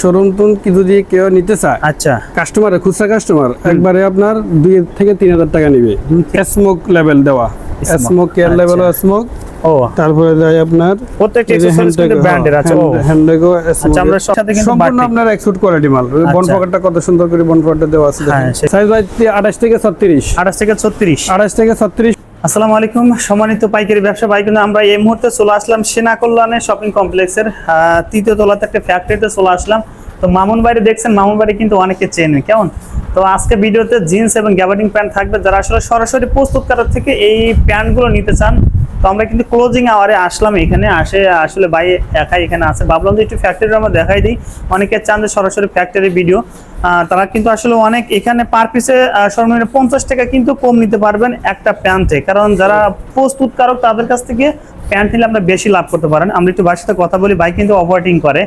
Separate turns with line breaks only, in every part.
Showroom টুন দিয়ে কেউ নিতে চায়
আচ্ছা।
কাস্টমার খুচরা কাস্টমার একবারে আপনার দুই থেকে তিন হাজার টাকা নিবে। স্মোক লেভেল দেওয়া। স্মোক কেয়ার
আচ্ছা।
লেভেল স্মোক
ও।
তারপরে যায় আপনার
প্রত্যেকটা অ্যাকসেসরিজ কিন্তু ব্র্যান্ডের আছে ও।
হ্যান্ডেগো
আচ্ছা আমরা সব সাথে কিন্তু
সম্পূর্ণ আপনার এক্সপোর্ট কোয়ালিটি মাল। বন
আচ্ছা।
পকেটটা কত সুন্দর করে বন পকেটটা দেওয়া আছে
হ্যাঁ,
সাইজ থেকে ছত্রিশ।
আঠাশ থেকে ছত্রিশ।
আঠাশ থেকে ছত্রিশ।
আসসালামু আলাইকুম। সম্মানিত পাইকারি ব্যবসা ভাই কিন্তু আমরা এই মুহূর্তে চলে আসলাম সেনা কল্যাণের শপিং কমপ্লেক্সের তৃতীয় তলাতে একটা ফ্যাক্টরিতে চলে আসলাম। তো মামুন বাইরে দেখছেন, মামুন বাইরে কিন্তু অনেকে চেনে, কেমন? তো আজকে ভিডিওতে জিন্স এবং গ্যাবার্ডিং প্যান্ট থাকবে। যারা আসলে সরাসরি প্রস্তুতকারক থেকে এই প্যান্টগুলো নিতে চান তো আমরা কিন্তু ক্লোজিং আওয়ারে আসলাম এখানে আসে আসলে ভাই একাই এখানে আছে। ভাবলাম যে একটু ফ্যাক্টরি আমরা দেখাই দিই। অনেকে চান যে সরাসরি ফ্যাক্টরি ভিডিও তারা কিন্তু আসলে অনেক এখানে পার পিসে সর্বনিম্ন পঞ্চাশ টাকা কিন্তু কম নিতে পারবেন একটা প্যান্টে কারণ যারা প্রস্তুতকারক তাদের কাছ থেকে প্যান্ট নিলে আপনারা বেশি লাভ করতে পারেন। আমরা একটু ভাইয়ের সাথে কথা বলি। ভাই কিন্তু অপারেটিং করে।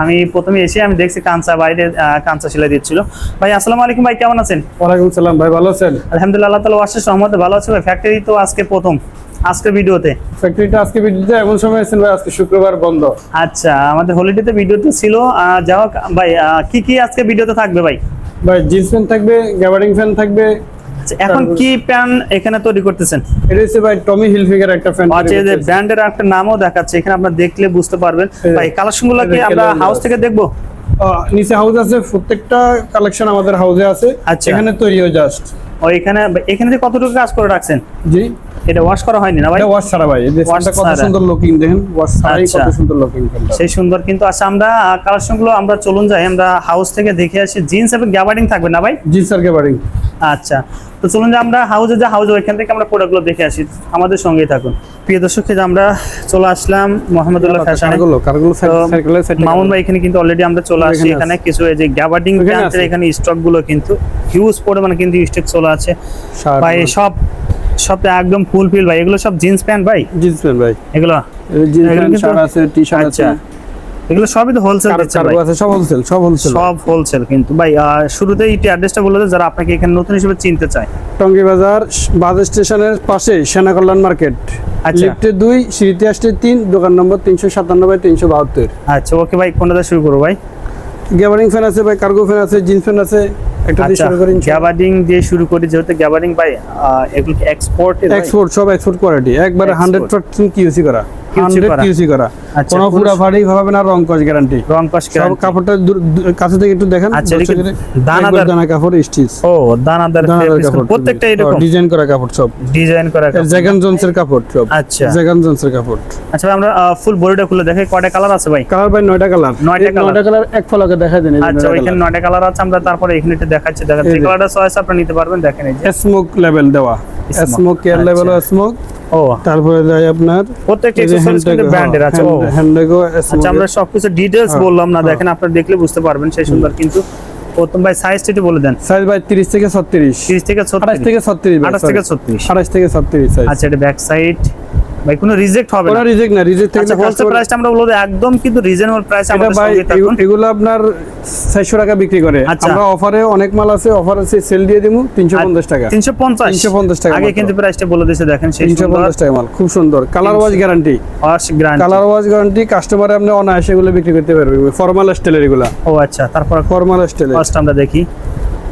আমি প্রথমে এসে আমি দেখছি কাঞ্চা বাইরে কাঞ্চা সেলাই দিচ্ছিল। ভাই আসসালামু আলাইকুম ভাই কেমন আছেন?
ওয়ালাইকুম সালাম ভাই ভালো আছেন?
আলহামদুলিল্লাহ আল্লাহ তালা সহমতে ভালো আছে ভাই। ফ্যাক্টরি তো আজকে প্রথম। আজকের ভিডিওতে?
ফ্যাক্টরিটা আজকে ভিডিওতে এমন সময় আছেন ভাই আজকে শুক্রবার বন্ধ।
আচ্ছা আমাদের হলিডেতে ভিডিওতে ছিল যা হোক ভাই কি কি আজকে ভিডিওতে থাকবে ভাই?
ভাই জিন্স প্যান্ট থাকবে গ্যাবার্ডিং ফ্যান থাকবে।
আচ্ছা, এখন কি প্যান এখানে তৈরি করতেছেন?
এটা হচ্ছে ভাই টমি হিলফিগার একটা ফ্যান
আচ্ছা এই যে ব্র্যান্ডের একটা নামও দেখাচ্ছে এখানে আপনারা দেখলে বুঝতে পারবেন। ভাই কালেকশনগুলো কি আমরা হাউস থেকে দেখব?
নিচে হাউস আছে প্রত্যেকটা কালেকশন আমাদের হাউসে আছে।
আচ্ছা।
এখানে তৈরি হয়ে জাস্ট
ও এখানে এখানে কতটুকু কাজ করে রাখছেন?
জি?
এটা ওয়াশ করা হয়নি না ভাই?
এটা ওয়াশ ছাড়া ভাই। এই ফ্যানটা কত সুন্দর লুকিং দেখেন ওয়াশ ছাড়াই
আচ্ছা।
কত সুন্দর লুকিং ফ্যানটা
সেই সুন্দর কিন্তু আচ্ছা আমরা কালেকশনগুলো আমরা চলুন যাই আমরা হাউস থেকে দেখে আসি। জিন্স এবং গ্যাবার্ডিং থাকবে না ভাই?
জিন্স আর গ্যাবার্ডিং
আচ্ছা তো চলুন যে আমরা হাউসে যে হাউস ওইখান থেকে আমরা প্রোডাক্টগুলো দেখে আসি। আমাদের সঙ্গেই থাকুন। প্রিয় দর্শক যে আমরা চলে আসলাম মোহাম্মদুল্লাহ ফ্যাশনে।
সার্কেলের
মামুন ভাই এখানে কিন্তু অলরেডি আমরা চলে আসছি
এখানে
কিছু এই যে গ্যাবার্ডিং
এখানে
প্যান্টের এখানে স্টকগুলো কিন্তু হিউজ পরিমাণে কিন্তু স্টক চলে আছে। ভাই সব সব একদম ফুল ফিল ভাই। এগুলো সব জিন্স প্যান্ট ভাই?
জিন্স প্যান্ট ভাই।
এগুলো?
জিন্স প্যান্ট শার্ট আছে টি শার্ট আছে
আচ্ছা। এগুলো সবই তো হোলসেল
আছে সব হোলসেল সব হোলসেল
সব হোলসেল কিন্তু। ভাই শুরুতেই একটু অ্যাড্রেসটা বলে যারা আপনাকে এখানে নতুন হিসেবে চিনতে চায়।
টঙ্গী বাজার বাস স্টেশনের পাশে সেনা কল্যাণ মার্কেট।
আচ্ছা।
লিফটে দুই সিঁড়িতে আসতে তিন দোকান নম্বর তিনশো সাতান্ন বাই তিনশো বাহাত্তর।
আচ্ছা ওকে ভাই কোনটা শুরু করব ভাই?
গ্যাবারিং ফ্যান আছে ভাই কার্গো ফ্যান আছে জিন্স ফ্যান আছে।
আচ্ছা
শুরু করি
গ্যাবার্ডিং দিয়ে শুরু করি যেহেতু গ্যাবার্ডিং আহ, এগুলো এক্সপোর্ট
এক্সপোর্ট সব এক্সপোর্ট কোয়ালিটি একবারে হান্ড্রেড পার্সেন্ট কিউসি করা। কিউসি করা।
আচ্ছা,
কোনো
পুরা
ফাড়ি হবে না রং কস গ্যারান্টি
রং কস
সব কাপড়টা দূর- দূর- কাছে থেকে একটু দেখেন
আচ্ছা, এটা কি
দর্শকের
দানাদার?
দানা কাপড় স্টিচ
ও দানাদার
দানাদার কাপড়
প্রত্যেকটা এরকম?
ডিজাইন করা কাপড় সব।
ডিজাইন করা
জ্যাগান জনসের কাপড় সব।
আচ্ছা।
জ্যাগান জনসের কাপড়।
আচ্ছা আমরা ফুল বডিটা খুলে দেখে। কয়টা কালার আছে ভাই?
কালার বাই নয়টা কালার
নয়টা colour।
নয়টা কালার এক ফলকে দেখা দেন
আচ্ছা ওইখানে নয়টা কালার আছে আমরা তারপরে এখানে একটু দেখাচ্ছি। দেখা। কালারটা চয়েস আপনি নিতে পারবেন দেখেন এই যে।
স্মোক লেভেল দেওয়া। Smoke care. লেভেল স্মোক
ও।
তারপরে যায় আপনার
প্রত্যেকটা এক্সেসরিজ কিন্তু ব্র্যান্ডের আছে ও।
হ্যান্ডেগো
আচ্ছা আমরা সবকিছু ডিটেইলস
হ্যাঁ,
বললাম না
হ্যাঁ।
দেখেন আপনারা দেখলে বুঝতে পারবেন সেই সুন্দর কিন্তু প্রথম ভাই সাইজটা একটু বলে দেন।
সাইজ ভাই 30 থেকে 36
30 থেকে
28
36
থেকে 36 ভাই,
28 থেকে 36
28 থেকে 36
আচ্ছা এটা ব্যাক সাইড ভাই কোনো রিজেক্ট হবে না।
রিজেক্ট না রিজেক্ট থেকে
হোলসেল প্রাইসটা আমরা বলব একদম কিন্তু রিজনেবল প্রাইস
এটা
আমাদের
ভাই
সঙ্গে থাকুন।
এগুলো আপনার 400 টাকা বিক্রি করে।
আচ্ছা।
আমরা অফারে অনেক মাল আছে অফার আছে সেল দিয়ে দিমু 350 টাকা।
350
350 টাকা
আগে। কিন্তু প্রাইসটা বলে দিয়েছে দেখেন সেই সুন্দর।
350 টাকা মাল খুব সুন্দর। Colour wash guarantee
wash grand
colour wash guarantee customer আপনি অনায়াসে এগুলো বিক্রি করতে পারবে। ফর্মাল স্টাইলের এগুলা।
ও আচ্ছা তারপর
ফর্মাল স্টাইলের
ফার্স্ট আমরা দেখি।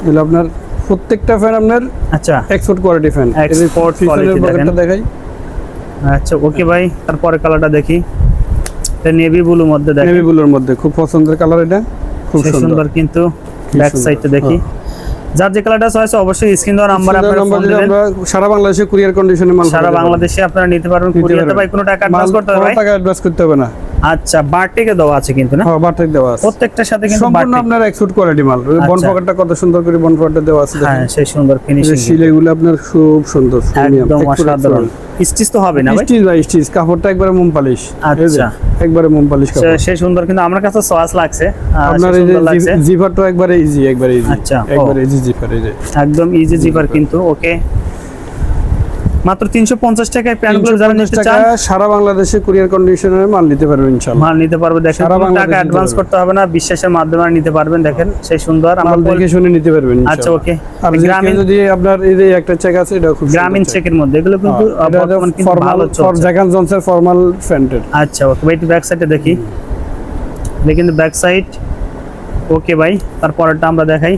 এগুলো আপনার প্রত্যেকটা ফ্যান আপনার
আচ্ছা।
এক্সপোর্ট কোয়ালিটি ফ্যান
quality দেখেন।
দেখাই।
আচ্ছা ওকে ভাই তারপরে কালারটা দেখি। এটা নেভি ব্লু মধ্যে দেখেন।
নেভি ব্লুর মধ্যে খুব পছন্দের কালার এটা খুব সুন্দর।
কিন্তু ব্যাক সাইডটা দেখি। যার যে কালারটা চয়েস অবশ্যই স্ক্রিন দেওয়ার নাম্বার আপনারা ফোন দিবেন।
সারা বাংলাদেশে কুরিয়ার কন্ডিশনে মাল
সারা বাংলাদেশে আপনারা নিতে পারবেন।
কুরিয়ারতে
ভাই কোনো টাকা অ্যাডভান্স করতে হবে
না
ভাই।
টাকা অ্যাডভান্স করতে হবে না।
আচ্ছা বারটিকে দেওয়া আছে কিন্তু না?
হ্যাঁ বারটেক দেওয়া আছে।
প্রত্যেকটার সাথে কিন্তু
সম্পূর্ণ আপনার এক্সপোর্ট কোয়ালিটি মাল বন। পকেটটা কত সুন্দর করে বন পকেটটা দেওয়া আছে
হ্যাঁ সেই সুন্দর ফিনিশিং
শিলেগুলো আপনার খুব সুন্দর
একদম অসাধারণ। স্টিচ তো হবে না ভাই?
স্টিচ ভাই স্টিচ। কাপড়টা একবারে মোম পালিশ।
আচ্ছা।
একবারে মোম পালিশ কাপড়।
সেই সুন্দর কিন্তু আমার কাছে সস লাগছে।
আপনার এই যে জিভারটা একবারে ইজি একবারে ইজি
আচ্ছা।
একবারে ইজি জিভার এই যে।
একদম ইজি জিপার কিন্তু ওকে মাত্র তিনশো পঞ্চাশ টাকায় প্যান্টগুলো যারা নিতে চান
সারা বাংলাদেশে কুরিয়ার কন্ডিশনে মাল নিতে পারবেন ইনশাআল্লাহ।
মাল নিতে পারবে দেখেন টাকা অ্যাডভান্স করতে হবে না বিশ্বাসের মাধ্যমে নিতে পারবেন দেখেন সেই সুন্দর। আমরা
দেখে শুনে নিতে পারবেন
আচ্ছা ওকে।
আর
গ্রামীণ
যদি আপনার এই যে একটা চেক আছে এটা খুব
গ্রামীণ চেকের মধ্যে। এগুলো কিন্তু বর্তমান কিন্তু ভালো
ফর
চলছে।
জ্যাকান জনসের ফর্মাল
আচ্ছা ওকে ভাই একটু ব্যাক সাইডে দেখি। কিন্তু ব্যাক সাইড ওকে ভাই তারপরেরটা আমরা দেখাই।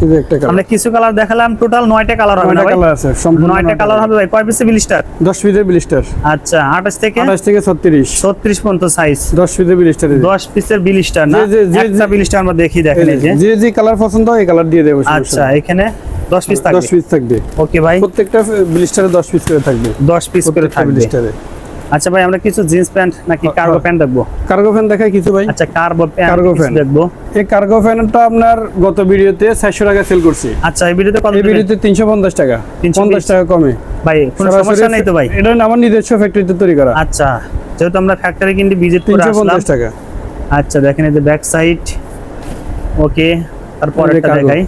আমরা কিছু কালার দেখালাম টোটাল নয়টা কালার হবে না
কালার আছে সম্পূর্ণ
নয়টা কালার হবে ভাই। কয় পিসে বিলিস্টার
দশ পিসের ব্লিস্টার
আচ্ছা আঠাশ থেকে?
আঠাশ থেকে ছত্রিশ।
ছত্রিশ পর্যন্ত সাইজ
দশ পিসের ব্লিস্টার
দশ পিসের বিলিস্টার না?
যে- যে- যে-
একটা বিলিস্টার আমরা দেখি দেখেন এই যে।
যে কালার পছন্দ হয় এই কালার দিয়ে দেবো
আচ্ছা এখানে দশ পিস
দশ
থাকবে।
পিস থাকবে।
ওকে ভাই।
প্রত্যেকটা ব্লিস্টারে দশ পিস করে থাকবে।
দশ পিস করে থাকবে।
ব্লিস্টারে
আচ্ছা ভাই আমরা কিছু জিন্স প্যান্ট নাকি
হ্যাঁ,
কার্গো
হ্যাঁ।
প্যান্ট দেখব?
কার্গো প্যান্ট দেখাই কিছু ভাই।
আচ্ছা কার্গো প্যান্ট কিছু
fan।
দেখব।
এই কার্গো ফ্যানটা আপনার গত ভিডিওতে চারশো টাকা সেল করছি।
আচ্ছা এই ভিডিওতে কত
এই ভিডিওতে তিনশো পঞ্চাশ টাকা।
320
পঞ্চাশ টাকা কমে।
ভাই কোনো সমস্যা নেই তো ভাই?
এটা আমার নিজস্ব ফ্যাক্টরিতে তৈরি করা।
আচ্ছা যেহেতু আমরা ফ্যাক্টরি কিন্তু ভিজিট করে আসলাম
পঞ্চাশ টাকা।
আচ্ছা দেখেন এই যে ব্যাক সাইড ওকে তারপর। দেখাই।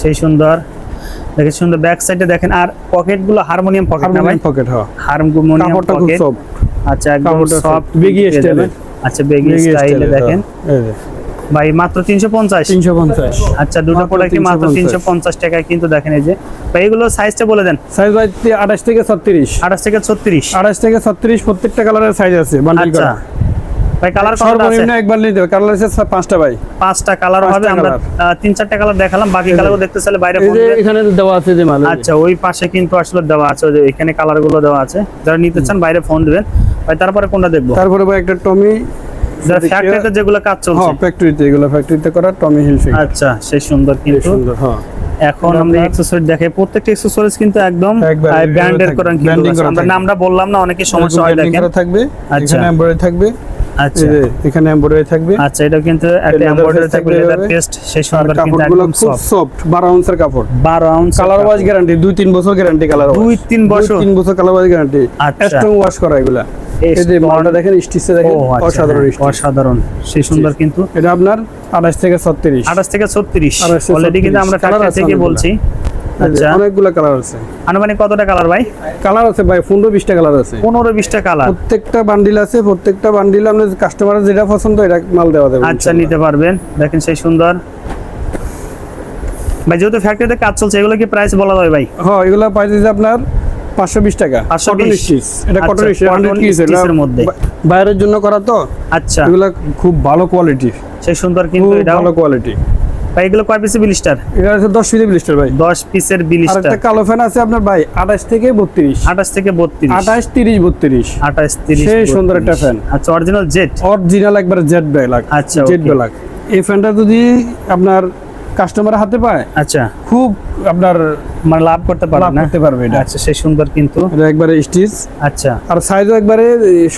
সেই সুন্দর। দেখেন সুন্দর ব্যাক সাইডে দেখেন আর পকেটগুলো হারমোনিয়াম পকেট না ভাই?
পকেট হ্যাঁ।
হারমোনিয়াম পকেট আচ্ছা একদম সফট
style এর।
আচ্ছা বেগি স্টাইলে দেখেন। ভাই মাত্র 350
তিনশো পঞ্চাশ।
আচ্ছা দুটো প্রোডাক্ট মাত্র
350
350 টাকায় কিন্তু দেখেন এই যে। ভাই এগুলো সাইজটা বলে দেন।
সাইজ ভাই আঠাশ থেকে ছত্রিশ।
28 থেকে 36
আঠাশ থেকে ছত্রিশ প্রত্যেকটা কালারের সাইজ আছে বান্ডিল
আচ্ছা।
করা।
ভাই কালার
সর্বনিম্ন একবার নিতে হবে কালার আছে পাঁচটা ভাই।
পাঁচটা কালার হবে আমরা তিন চারটা কালার দেখালাম বাকি কালারও দেখতে চাইলে বাইরে।
এখানে দেওয়া আছে যে মাল
আচ্ছা ওই পাশে কিন্তু আসলে দেওয়া আছে যে এখানে কালারগুলো দেওয়া আছে। যারা নিতে চান বাইরে ফোন দিবেন। ভাই তারপরে কোনটা দেখব?
তারপরে ভাই একটা টমি
যারা ফ্যাক্টরিতে যেগুলো কাজ চলছে।
হ্যাঁ ফ্যাক্টরিতে এগুলো ফ্যাক্টরিতে করা টমি হিল ফিগার
আচ্ছা সেই সুন্দর কিন্তু।
সুন্দর হ্যাঁ।
এখন আমরা এক্সেসরিজ দেখাই। প্রত্যেকটা এক্সেসরিজ কিন্তু একদম
একবার
ব্র্যান্ডের করা কিন্তু আমরা নামটা বললাম না অনেকে সমস্যা হয় দেখেন।
থাকবে।
আচ্ছা।
এমব্রয়ডারি থাকবে।
আচ্ছা।
এখানে এমব্রয়ডারি থাকবে।
আচ্ছা এটা কিন্তু একটা এমব্রয়ডারি থাকবে পেস্ট সেই
আর
সুন্দর কিন্তু একদম সফট
সফট 12 আউন্সের কাপড়।
12 আউন্স
কালার ওয়াশ গ্যারান্টি দুই তিন বছর গ্যারান্টি কালার
দুই তিন বছর।
তিন বছর colour wash guarantee. Strong wash করা এগুলা। এই যে মালটা দেখেন স্টিচে দেখেন
আচ্ছা,
অসাধারণ
অসাধারণ। সেই সুন্দর কিন্তু
এটা আপনার 28 থেকে 36
28 থেকে 36 অলরেডি কিন্তু আমরা থেকে বলছি।
অনেকগুলো কালার আছে।
আনুমানিক কতটা কালার ভাই?
কালার আছে ভাই 15 20টা কালার আছে।
15 20টা কালার
প্রত্যেকটা বান্ডিল আছে প্রত্যেকটা বান্ডিল আপনার কাস্টমারের যেটা পছন্দ এটা মাল দেওয়া যাবে
আচ্ছা নিতে পারবেন। দেখেন সেই সুন্দর। ভাই যেহেতু ফ্যাক্টরিতে কাজ চলছে এগুলো কি প্রাইস বলা যাবে ভাই?
হ্যাঁ এগুলো আপনার 520 টাকা।
520
কটন স্টিচ এটা
আচ্ছা,
কটন স্টিচ
cotton
100 পিস এটা
stitch এর মধ্যে।
বাইরের জন্য করা তো?
আচ্ছা।
এগুলো খুব ভালো কোয়ালিটি
সেই সুন্দর কিন্তু
ভালো কোয়ালিটি
ভাই এগুলো কয় পিসের বিলিস্টার
এগুলো আছে 10 পিসের ব্লিস্টার ভাই।
10 পিসের বিলিস্টার
একটা কালো ফ্যান আছে আপনার ভাই 28 থেকে 32
28 থেকে 32
28 30 32
28 30
সেই সুন্দর একটা
32
fan।
আচ্ছা অরিজিনাল জেট
অরিজিনাল একবার জেড ব্ল্যাক
আচ্ছা,
জেড. ব্ল্যাক এই ফ্যানটা যদি আপনার কাস্টমার হাতে পায়
আচ্ছা।
খুব আপনার
মানে লাভ করতে পারবে
লাভ করতে পারবে এটা।
আচ্ছা সেই সুন্দর কিন্তু।
এটা একবারে স্টিচ
আচ্ছা।
আর সাইজও একবারে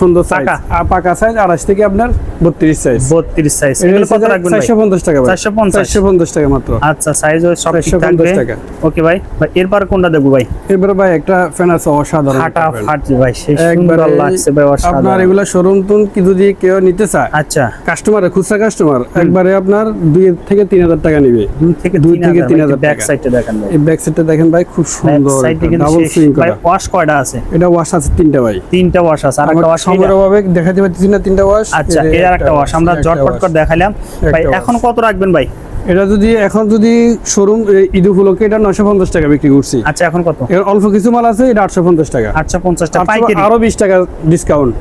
সুন্দর
পাকা।
আর পাকা সাইজ আড়াইশ থেকে আপনার বত্রিশ সাইজ
32 সাইজ কত রাখবেন ভাই?
চারশো পঞ্চাশ টাকা
450
চারশো পঞ্চাশ। টাকা মাত্র।
আচ্ছা সাইজ সব ঠিক
450
থাকবে।
টাকা।
ওকে ভাই ভাই এরপর কোনটা দেখব ভাই?
এরপরে ভাই একটা ফ্যান আছে অসাধারণ
ফাটা
একটা
ফাটছে ভাই সেই সুন্দর লাগছে ভাই
আপনার এগুলা শোরুম টুন কি যদি কেউ নিতে চায়
আচ্ছা।
কাস্টমার খুচরা কাস্টমার একবারে আপনার দুই থেকে তিন হাজার টাকা নিবে।
দুই থেকে
দুই
তিন
থেকে
হাজার
তিন
ভাই,
হাজার
ব্যাক সাইডে দেখেন ভাই।
এই ব্যাক সাইডটা দেখেন ভাই খুব সুন্দর ডাবল
সেই-
সুইং
ভাই ওয়াশ কয়টা আছে?
এটা ওয়াশ আছে তিনটা ভাই।
তিনটা ওয়াশ আছে ওয়াশ
ভাবে দেখাতে পারতেছি না তিনটা ওয়াশ
আচ্ছা এর ওয়াশ আমরা জটপট করে দেখালাম ভাই এখন কত রাখবেন ভাই?
এটা যদি এখন যদি শোরুম ঈদ উপলক্ষে এটা নয়শো পঞ্চাশ টাকা বিক্রি করছি।
আচ্ছা এখন কত?
এর অল্প কিছু মাল আছে এটা আটশো পঞ্চাশ টাকা।
আটশো পঞ্চাশ
টাকা
পাইকারি।
আরও বিশ টাকা ডিসকাউন্ট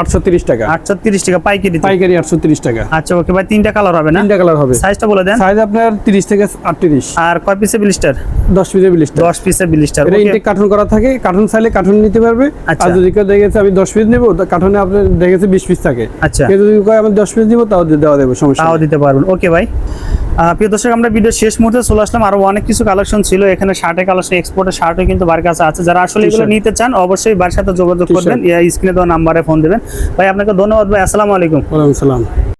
আটশো তিরিশ টাকা।
আটশো তিরিশ টাকা পাইকারি।
পাইকারি আটশো তিরিশ টাকা।
আচ্ছা ওকে ভাই তিনটা কালার হবে না?
তিনটা কালার হবে।
সাইজটা বলে দেন।
সাইজ আপনার তিরিশ থেকে আটত্রিশ।
আর কয় পিসের বিলিস্টার
দশ পিসের বিলিশ
দশ পিসের বিলিস্টার
এটা ইনটেক কার্টুন করা থাকে কার্টুন চাইলে কার্টুন নিতে পারবে।
আচ্ছা।
আর যদি কেউ দেখেছে আমি দশ পিস নেব কার্টুনে আপনার দেখেছে বিশ পিস থাকে।
আচ্ছা।
কেউ যদি কয় আমি দশ পিস নিবো তাও দেওয়া দেবো সমস্যা
তাও দিতে পারবেন। ওকে ভাই। প্রিয় দর্শক আমরা ভিডিও শেষ মুহূর্তে চলে আসলাম। আরও অনেক কিছু কালেকশন ছিল। এখানে শার্টের কালেকশন এক্সপোর্টের শার্টও কিন্তু বার কাছে আছে। যারা আসলে এগুলো নিতে চান অবশ্যই বাড়ির সাথে যোগাযোগ করবেন। স্ক্রিনে দেওয়া নাম্বারে ফোন দেবেন। ভাই আপনাকে ধন্যবাদ। ভাই আসসালামু আলাইকুম।
ওয়ালাইকুম সালাম।